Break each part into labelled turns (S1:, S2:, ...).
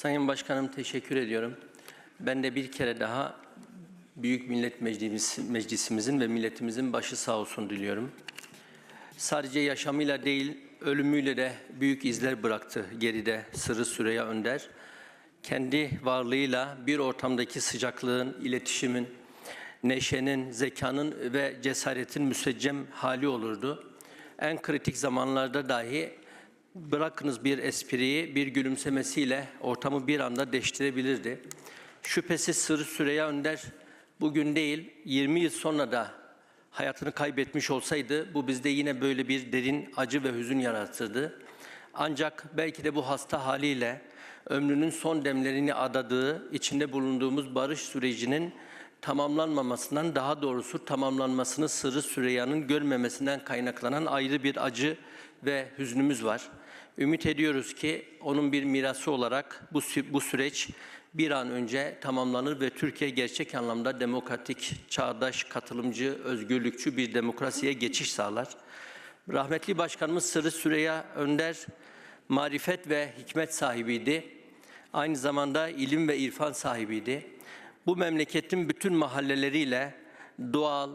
S1: Sayın Başkanım teşekkür ediyorum. Ben de bir kere daha Büyük Millet Meclis, Meclisimizin ve milletimizin başı sağ olsun diliyorum. Sadece yaşamıyla değil, ölümüyle de büyük izler bıraktı geride Sırrı Süreyya Önder. Kendi varlığıyla bir ortamdaki sıcaklığın, iletişimin, neşenin, zekanın ve cesaretin müseccem hali olurdu. En kritik zamanlarda dahi bırakınız bir espriyi, bir gülümsemesiyle ortamı bir anda değiştirebilirdi. Şüphesiz Sırrı Süreyya Önder bugün değil, 20 yıl sonra da hayatını kaybetmiş olsaydı bu bizde yine böyle bir derin acı ve hüzün yaratırdı. Ancak belki de bu hasta haliyle ömrünün son demlerini adadığı, içinde bulunduğumuz barış sürecinin tamamlanmamasından daha doğrusu tamamlanmasını Sırrı Süreyya'nın görmemesinden kaynaklanan ayrı bir acı ve hüznümüz var. Ümit ediyoruz ki onun bir mirası olarak bu, bu süreç bir an önce tamamlanır ve Türkiye gerçek anlamda demokratik, çağdaş, katılımcı, özgürlükçü bir demokrasiye geçiş sağlar. Rahmetli Başkanımız Sırrı Süreyya Önder marifet ve hikmet sahibiydi. Aynı zamanda ilim ve irfan sahibiydi. Bu memleketin bütün mahalleleriyle doğal,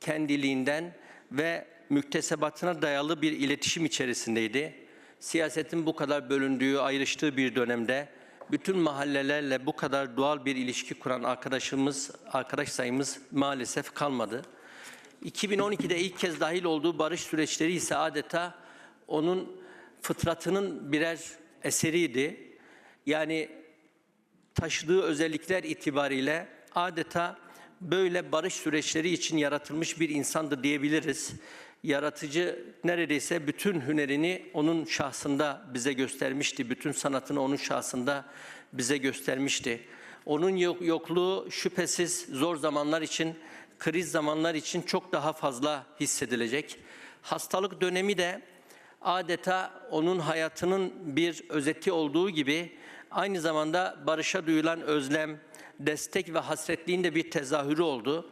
S1: kendiliğinden ve müktesebatına dayalı bir iletişim içerisindeydi. Siyasetin bu kadar bölündüğü, ayrıştığı bir dönemde bütün mahallelerle bu kadar doğal bir ilişki kuran arkadaşımız, arkadaş sayımız maalesef kalmadı. 2012'de ilk kez dahil olduğu barış süreçleri ise adeta onun fıtratının birer eseriydi. Yani taşıdığı özellikler itibariyle adeta böyle barış süreçleri için yaratılmış bir insandı diyebiliriz. Yaratıcı neredeyse bütün hünerini onun şahsında bize göstermişti. Bütün sanatını onun şahsında bize göstermişti. Onun yok- yokluğu şüphesiz zor zamanlar için, kriz zamanlar için çok daha fazla hissedilecek. Hastalık dönemi de adeta onun hayatının bir özeti olduğu gibi aynı zamanda barışa duyulan özlem, destek ve hasretliğin de bir tezahürü oldu.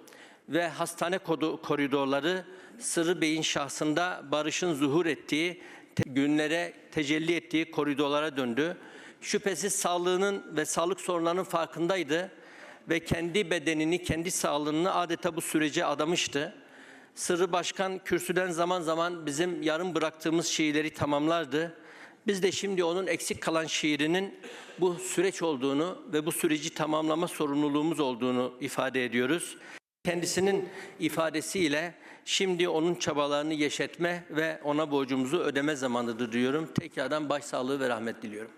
S1: Ve hastane koridorları Sırrı Bey'in şahsında barışın zuhur ettiği, te- günlere tecelli ettiği koridorlara döndü. Şüphesiz sağlığının ve sağlık sorunlarının farkındaydı ve kendi bedenini, kendi sağlığını adeta bu sürece adamıştı. Sırrı Başkan kürsüden zaman zaman bizim yarım bıraktığımız şiirleri tamamlardı. Biz de şimdi onun eksik kalan şiirinin bu süreç olduğunu ve bu süreci tamamlama sorumluluğumuz olduğunu ifade ediyoruz. Kendisinin ifadesiyle şimdi onun çabalarını yeşetme ve ona borcumuzu ödeme zamanıdır diyorum. Tekrardan başsağlığı ve rahmet diliyorum.